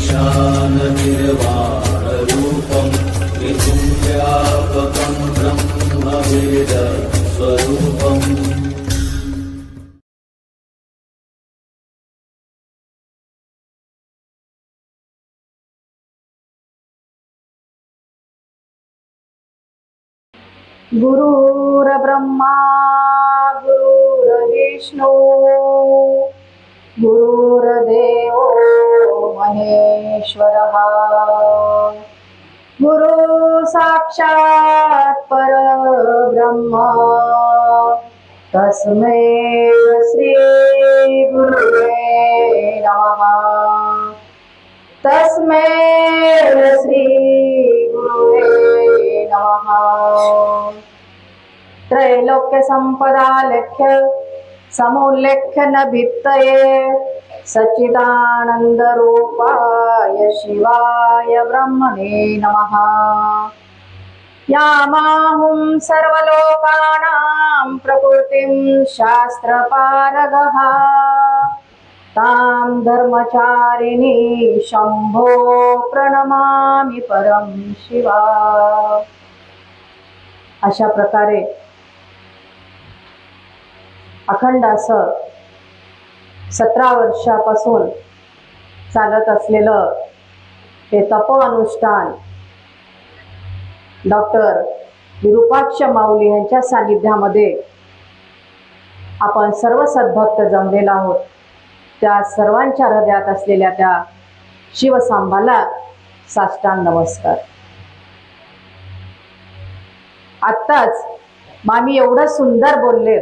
ईशाननिर्वाणरूपं त्रिपुण्यव्यापकं ब्रह्मवेदस्वरूपम् गुरुर्ब्रह्मा गुरुर्विष्णू गुरुर्देवो परमेश्वरः। गुरु साक्षात् परब्रह्म। तस्मै श्री गुरुवे नमः। तस्मै श्री गुरुवे नमः। त्रैलोक्य समुल्लेख्य न भित्तये सच्चिदानन्दरूपाय शिवाय ब्रह्मणे नमः। यामाहुं सर्वलोकानां प्रकृतिं शास्त्रपारगः। तां धर्मचारिणी शम्भो प्रणमामि परं शिवा। अशा प्रकारे अखंड असं सतरा वर्षापासून चालत असलेलं हे तप अनुष्ठान डॉक्टर विरूपाक्ष माऊली यांच्या सानिध्यामध्ये आपण सर्व सद्भक्त जमलेलो आहोत. त्या सर्वांच्या हृदयात असलेल्या त्या शिवसांबाला साष्टांग नमस्कार. आत्ताच मामी एवढं सुंदर बोलले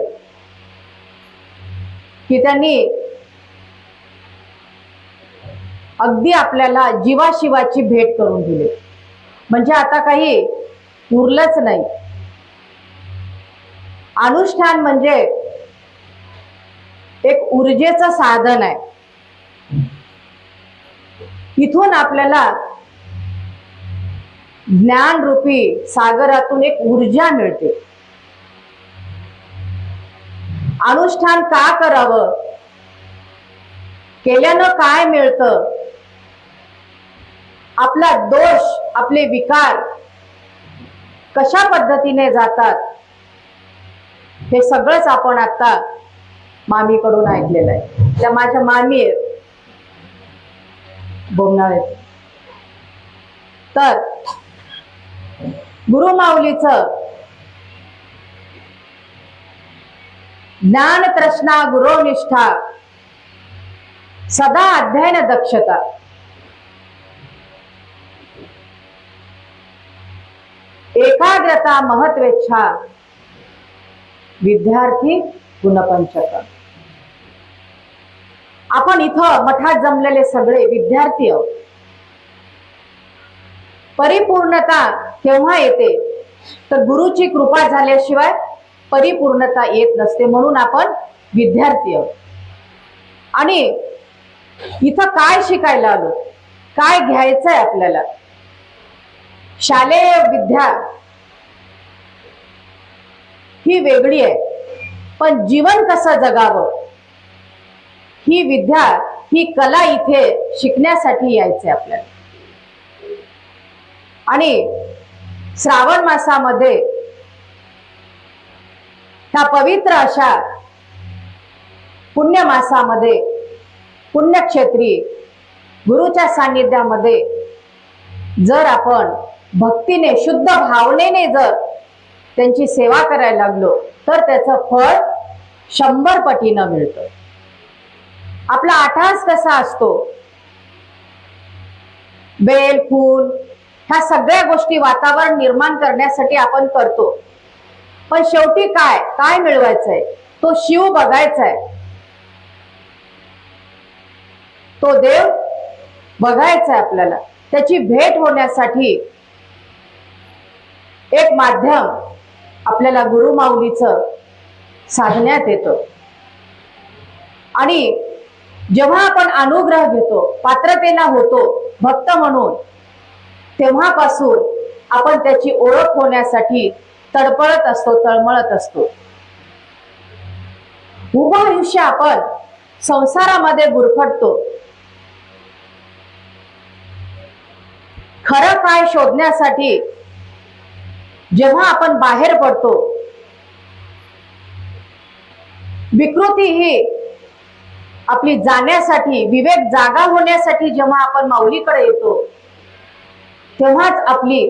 की त्यांनी अगदी आपल्याला जीवाशिवाची भेट करून दिली. म्हणजे आता काही उरलंच नाही. अनुष्ठान म्हणजे एक ऊर्जेचं साधन आहे. इथून आपल्याला ज्ञानरूपी सागरातून एक ऊर्जा मिळते. अनुष्ठान का करावं? केल्यानं काय मिळतं? आपला दोष आपले विकार कशा पद्धतीने जातात हे सगळंच आपण आता मामीकडून ऐकलेलं आहे. त्या माझ्या मामी आहेत. बोलणार आहेत. तर गुरुमाऊलीच ज्ञान तृष्णा गुरुनिष्ठा सदा अध्ययन दक्षता. एकाग्रता महत्वेच्छा. विद्यार्थी गुणपंचक. आपण इथं मठात जमलेले सगळे विद्यार्थी आहोत. परिपूर्णता केव्हा येते? तर गुरुची कृपा झाल्याशिवाय परिपूर्णता येत नसते म्हणून आपण विद्यार्थी आहोत. आणि इथं काय शिकायला आलो? काय घ्यायचंय आपल्याला? शालेय विद्या ही वेगळी आहे. पण जीवन कसं जगावं? ही विद्या ही कला इथे शिकण्यासाठी यायचे आपल्याला. आणि श्रावण मासामध्ये ह्या पवित्र अशा पुण्य मासामध्ये पुण्यक्षेत्री गुरुच्या सान्निध्यामध्ये जर आपण भक्तीने शुद्ध भावनेने जर त्यांची सेवा करायला लागलो तर त्याचं फळ शंभर पटीनं मिळतं. आपला आठास कसा असतो? बेल फूल ह्या सगळ्या गोष्टी वातावरण निर्माण करण्यासाठी आपण करतो. पण शेवटी काय? काय मिळवायचंय? तो शिव बघायचाय. तो देव बघायचा आहे आपल्याला. त्याची भेट होण्यासाठी एक माध्यम आपल्याला गुरुमाऊलीचं साधण्यात येतं. आणि जेव्हा आपण अनुग्रह घेतो पात्रतेला होतो भक्त म्हणून तेव्हापासून आपण त्याची ओळख होण्यासाठी तडपळत असतो तळमळत असतो. उभं आयुष्य आपण संसारामध्ये गुरफटतो. खरं काय शोधण्यासाठी जेव्हा आपण बाहेर पडतो विकृती ही आपली जाण्यासाठी विवेक जागा होण्यासाठी जेव्हा आपण माऊलीकडे येतो तेव्हाच आपली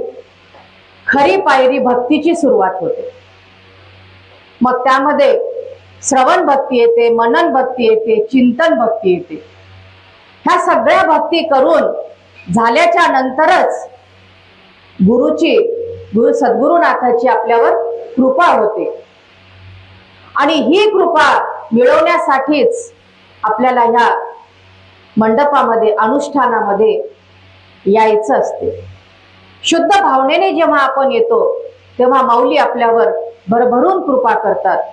खरी पायरी भक्तीची सुरुवात होते. मग त्यामध्ये श्रवण भक्ती येते मनन भक्ती येते चिंतन भक्ती येते. ह्या सगळ्या भक्ती करून झाल्याच्या नंतरच गुरुची गुरु सद्गुरुनाथाची आपल्यावर कृपा होते. आणि ही कृपा मिळवण्यासाठीच आपल्याला ह्या मंडपामध्ये अनुष्ठानामध्ये यायचं असते. शुद्ध भावनेने जेव्हा आपण येतो तेव्हा माऊली आपल्यावर भरभरून कृपा करतात.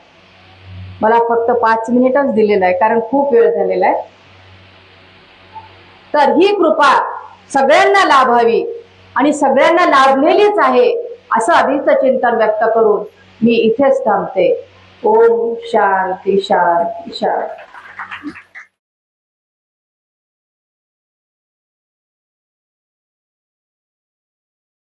मला फक्त पाच मिनिटच दिलेलं आहे कारण खूप वेळ झालेला आहे. तर ही कृपा सगळ्यांना लाभावी आणि सगळ्यांना लाभलेलीच आहे. असं आधीच चिंतन व्यक्त करून मी इथेच थांबते. ओम शांती शांती शांती.